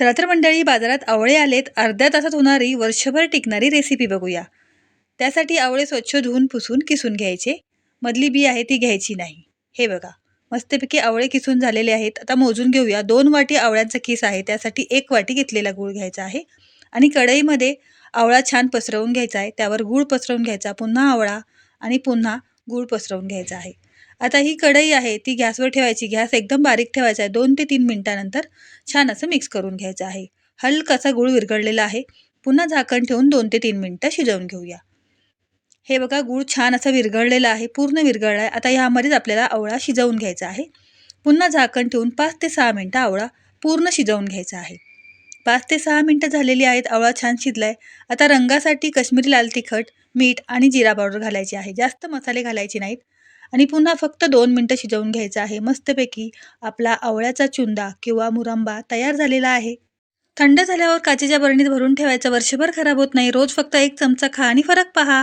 चला तर मंडळी बाजारात आवळे आलेत. अर्ध्या तासात होणारी वर्षभर टिकणारी रेसिपी बघूया. त्यासाठी आवळे स्वच्छ धुवून पुसून किसून घ्यायचे. मधली बी आहे ती घ्यायची नाही. हे बघा मस्तपैकी आवळे किसून झालेले आहेत. आता मोजून घेऊया. दोन वाटी आवळ्यांचा किस आहे त्यासाठी एक वाटी घेतलेला गूळ घ्यायचा आहे. आणि कढईमध्ये आवळा छान पसरवून घ्यायचा आहे. त्यावर गूळ पसरवून घ्यायचा पुन्हा आवळा आणि पुन्हा गूळ पसरवून घ्यायचा आहे. आता ही कढई आहे ती गॅसवर ठेवायची. गॅस एकदम बारीक ठेवायचा आहे. दोन ते तीन मिनटानंतर छान असं मिक्स करून घ्यायचं आहे. हलकासा गूळ विरघळलेला आहे. पुन्हा झाकण ठेवून दोन ते तीन मिनटं शिजवून घेऊया. हे बघा गूळ छान असं विरघळलेला आहे. पूर्ण विरघळला आहे आता ह्यामध्येच आपल्याला आवळा शिजवून घ्यायचा आहे. पुन्हा झाकण ठेवून पाच ते सहा मिनटं आवळा पूर्ण शिजवून घ्यायचा आहे. पाच ते सहा मिनटं झालेली आहेत. आवळा छान शिजलाय. आता रंगासाठी कश्मीरी लाल तिखट मीठ आणि जिरा पावडर घालायची आहे. जास्त मसाले घालायचे नाहीत. आणि पुन्हा फक्त दोन मिनटं शिजवून घ्यायचं आहे. मस्तपैकी आपला आवळ्याचा चुंदा किंवा मुरंबा तयार झालेला आहे. थंड झाल्यावर काचेच्या बरणीत भरून ठेवायचं. वर्षभर खराब होत नाही. रोज फक्त एक चमचा खा आणि फरक पहा.